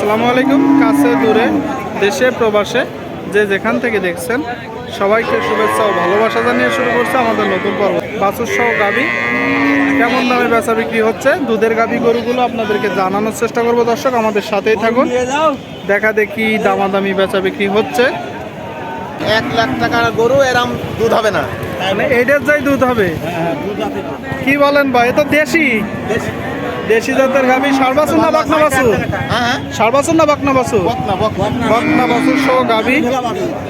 আসসালামু আলাইকুম কাছে দূরে দেশে প্রবাসে যে যেখান থেকে দেখছেন সবাইকে শুভেচ্ছা ও ভালোবাসা জানিয়ে শুরু করছে আমাদের নতুন পর্ব। বাছুর সহ গাবি কেমন দামে বেচা বিক্রি হচ্ছে? দুধের গাবি গরুগুলো আপনাদেরকে জানানোর চেষ্টা করব দর্শক আমাদের সাথেই থাকুন। দেখা দেখি দামাদামি বেচা বিক্রি হচ্ছে। এক লাখ টাকার গরু এরম দুধ হবে না। মানে এটার যাই দুধ হবে। কি বলেন ভাই এ তো দেশি। দেশি জাতের গাবি সার না বাকনা বাছুর হ্যাঁ। হ্যাঁ না বাকনা বাছুর বকনা। বকনা সহ গাবি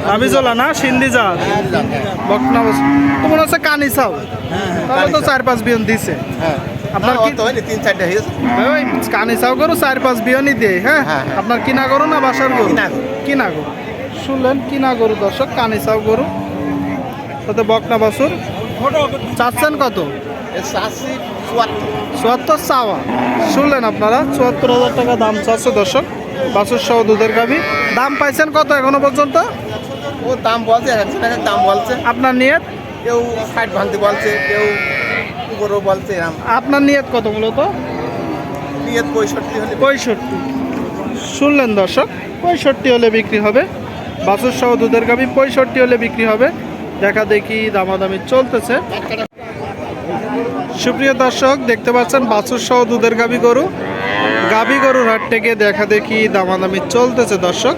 গাবি জোলা না সিন্ধি জাত? বকনা বাছুর তো মনে হচ্ছে কানি চাও তাহলে তো চার পাঁচ বিয়ন দিছে। হ্যাঁ। আপনার কি- হয়নি তিন চারটে হয়ে ওই কানি চাও করো চার পাঁচ বিয়নই দে হ্যাঁ? হ্যাঁ, হ্যাঁ। আপনার কিনা গরু না বাসার গরু? কিনা গরু। শুনলেন কিনা গরু দর্শক কানি চাও গরু। তাতে বকনা বাছুর চাচ্ছেন কত? আশি চুয়াত্তর। চাওয়া। শুনলেন আপনারা চুয়াত্তর হাজার টাকা দাম চাচ্ছে দর্শক বাছুর সহ দুধের গাবি দাম পাইছেন কত এখনও পর্যন্ত? ও দাম বলছে এক একজন এক এক দাম বলছে। আপনার নিয়ত? কেউ ষাট ভাঙতে বলছে কেউ গরু বলছে আপনার নিয়ত কত মূলত? নিয়ে পঁয়ষট্টি হলে পঁয়ষট্টি। শুনলেন দর্শক পঁয়ষট্টি হলে বিক্রি হবে। বাছুর সহ দুধের গাবি পঁয়ষট্টি হলে বিক্রি হবে। দেখা দেখি দামাদামি চলতেছে। সুপ্রিয় দর্শক দেখতে পাচ্ছেন বাছুর সহ দুধের গাবি গরু। গাবি গরুর হাট থেকে দেখা দেখি দামাদামি চলতেছে দর্শক।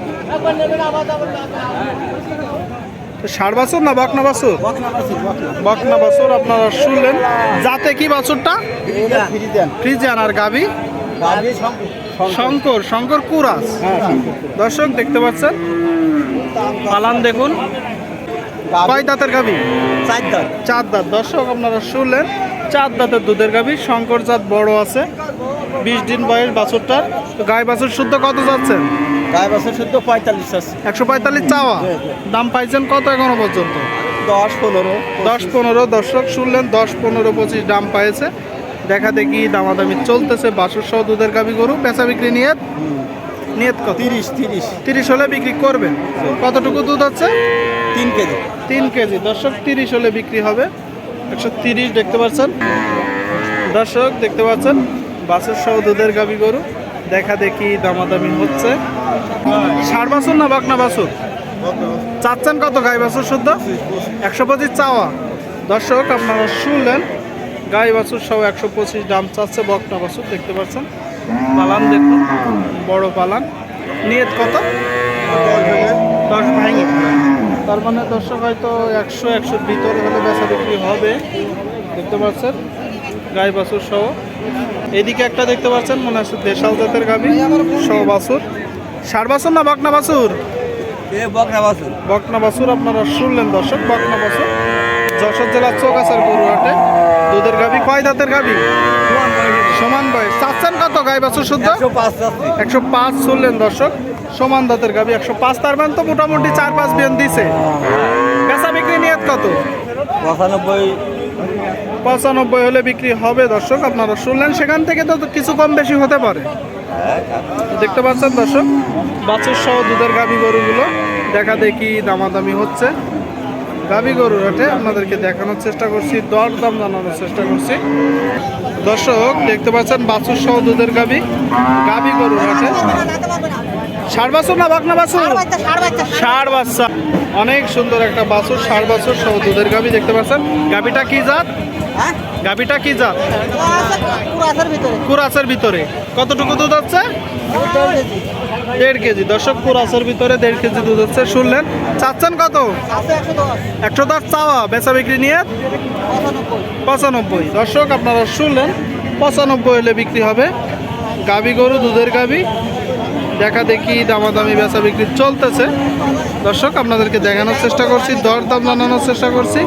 ষাট বাছুর না বকনা বাছুর? বকনা বাছুর আপনারা শুনলেন। যাতে কি বাছুরটা? ফ্রিজিয়ান আর গাবি শঙ্কর শঙ্কর কুরাস। দর্শক দেখতে পাচ্ছেন? পালান দেখুন। কয় দাঁতের গাবি চার দাঁত। চার দাঁত। দর্শক আপনারা শুনলেন। চার দাঁতের দুধের গাবি শঙ্কর জাত বড় আছে বিশ দিন বয়স বাছুরটার। তো গায়ে বাছুর শুদ্ধ কত যাচ্ছেন গায়ে বছর শুদ্ধ পঁয়তাল্লিশ আছে একশো পঁয়তাল্লিশ চাওয়া? দাম পাইছেন কত এখনও পর্যন্ত? দশ পনেরো দশ পনেরো দর্শক শুনলেন দশ পনেরো পঁচিশ দাম পাইছে। দেখা দেখি দামাদামি চলতেছে বাসুর সহ দুধের গাবি গরু পেঁচা বিক্রি নিয়ত? নিয়ত কত? তিরিশ তিরিশ। তিরিশ হলে বিক্রি করবেন। কতটুকু দুধ হচ্ছে তিন কেজি। তিন কেজি। দর্শক তিরিশ হলে বিক্রি হবে। একশো তিরিশ দেখতে পাচ্ছেন। দর্শক, দেখতে পাচ্ছেন বাসুর সহ দুধের গাবি গরু। দেখা দেখি দামাদামি হচ্ছে। ষাট বাছুর না বাকনা বাছুর? চাচ্ছেন কত গাই বাছুর শুদ্ধ? একশো পঁচিশ চাওয়া। দর্শক, আপনারা শুনলেন, গাই বাছুর সহ একশো পঁচিশ দাম চাচ্ছে বকনা বাছুর, দেখতে পাচ্ছেন। পালান দেখুন, বড় পালান। নিয়ত কত? দশ ভাঙি। তার মানে দর্শক হয়তো একশো একশোর ভিতরে হলে বেচা বিক্রি হবে। দেখতে পাচ্ছেন? গাই বাছুর সহ। এদিকে একটা দেখতে পাচ্ছেন মনে হচ্ছে দেশাল জাতের গাবি সহ বাছুর। ষাট বাছুর না বকনা বাছুর? বকনা বাছুর। আপনারা শুনলেন দর্শক বকনা বাছুর। যশোর জেলার চৌকাছার গরুহাটে দুধের গাবি কয় দাঁতের গাবি সমান বয়স চাচ্ছেন কত গাই বাছুর শুদ্ধ? একশো পাঁচ শুনলেন দর্শক। সমান দাঁতের গাবি একশো পাঁচ। তার মানে তো মোটামুটি চার পাঁচ বিয়ন দিছে। বেচা বিক্রি নিয়ত কত? পঁচানব্বই। পঁচানব্বই হলে বিক্রি হবে দর্শক আপনারা শুনলেন। সেখান থেকে তো কিছু কম বেশি হতে পারে। দেখতে পাচ্ছেন দর্শক বাছুর সহ দুধের গাভী গরুগুলো দেখা দেখি দামাদামি হচ্ছে। গাভী গরুর হাটে আপনাদেরকে দেখানোর চেষ্টা করছি দর দাম জানানোর চেষ্টা করছি। দর্শক দেখতে পাচ্ছেন বাছুর সহ দুধের গাবি গাবি গরুর হাটে। ষাট বাছুর না বাকনা বাছুর? ষাট বাচ্চা অনেক সুন্দর একটা বাছুর ষাট বাছুর সহ দুধের গাভী দেখতে পাচ্ছেন? গাভীটা কি জাত? গাভীটা কি জাত? কুরাসের ভিতরে। কতটুকু দুধ হচ্ছে দেড় কেজি। দর্শক কুরাসের ভিতরে দেড় কেজি দুধ হচ্ছে। শুনলেন? চাচ্ছেন কত? একশো দশ। চাওয়া। বেচা বিক্রি নিয়ে? পঁচানব্বই। দর্শক আপনারা শুনলেন? পঁচানব্বই হলে বিক্রি হবে। গাবি গরু দুধের গাবি। দেখা দেখি দামাদামি বেচা বিক্রি চলতেছে। দর্শক আপনাদেরকে দেখানোর চেষ্টা করছি দর দাম জানানোর চেষ্টা করছি।